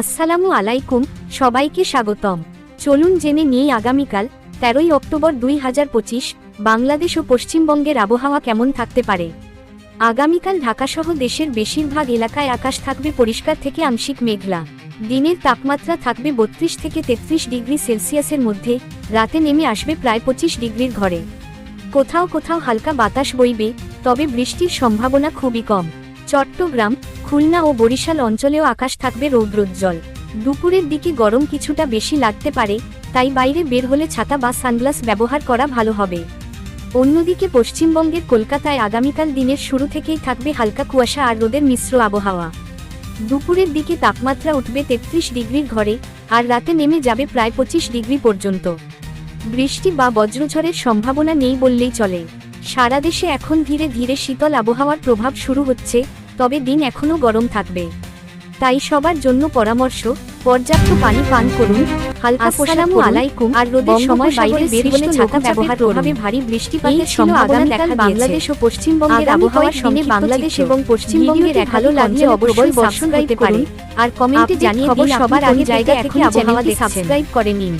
আসসালামু আলাইকুম, সবাইকে স্বাগতম। চলুন জেনে নিই আগামীকাল, তেরোই অক্টোবর দুই হাজার পঁচিশ, বাংলাদেশ ও পশ্চিমবঙ্গের আবহাওয়া কেমন থাকতে পারে। আগামীকাল ঢাকাসহ দেশের বেশিরভাগ এলাকায় আকাশ থাকবে পরিষ্কার থেকে আংশিক মেঘলা। দিনের তাপমাত্রা থাকবে বত্রিশ থেকে তেত্রিশ ডিগ্রি সেলসিয়াসের মধ্যে, রাতে নেমে আসবে প্রায় পঁচিশ ডিগ্রির ঘরে। কোথাও কোথাও হালকা বাতাস বইবে, তবে বৃষ্টির সম্ভাবনা খুবই কম। চট্টগ্রাম, খুলনা ও বরিশাল অঞ্চলেও আকাশ থাকবে রৌদ্রোজ্জ্বল। দুপুরের দিকে গরম কিছুটা বেশি লাগতে পারে, তাই বাইরে বের হলে ছাতা বা সানগ্লাস ব্যবহার করা ভালো হবে। অন্যদিকে পশ্চিমবঙ্গের কলকাতায় আগামীকাল দিনের শুরু থেকেই থাকবে হালকা কুয়াশা আর রোদের মিশ্র আবহাওয়া। দুপুরের দিকে তাপমাত্রা উঠবে তেত্রিশ ডিগ্রির ঘরে, আর রাতে নেমে যাবে প্রায় পঁচিশ ডিগ্রি পর্যন্ত। বৃষ্টি বা বজ্রঝড়ের সম্ভাবনা নেই বললেই চলে। সারা দেশে এখন ধীরে ধীরে শীতল আবহাওয়ার প্রভাব শুরু হচ্ছে তবে দিন এখনও গরম থাকবে। তাই সবার জন্য পরামর্শ পর্যাপ্ত পানি পান করুন হালকা পোশাক আসসালামু আলাইকুম। আর রোদের সময় বাইরে বের হলে ছাতা ব্যবহার করুন। ভারী বৃষ্টিপাতের সম্ভাবনা দেখা বাংলাদেশ ও পশ্চিমবঙ্গের আবহাওয়ার সঙ্গে বাংলাদেশ এবং পশ্চিমবঙ্গের ভালো লাগলে অবশ্যই সাবস্ক্রাইব করুন আর কমেন্টে জানিয়ে দিন সবার আগে জায়গা থেকে আবহাওয়া সাবস্ক্রাইব করে নিন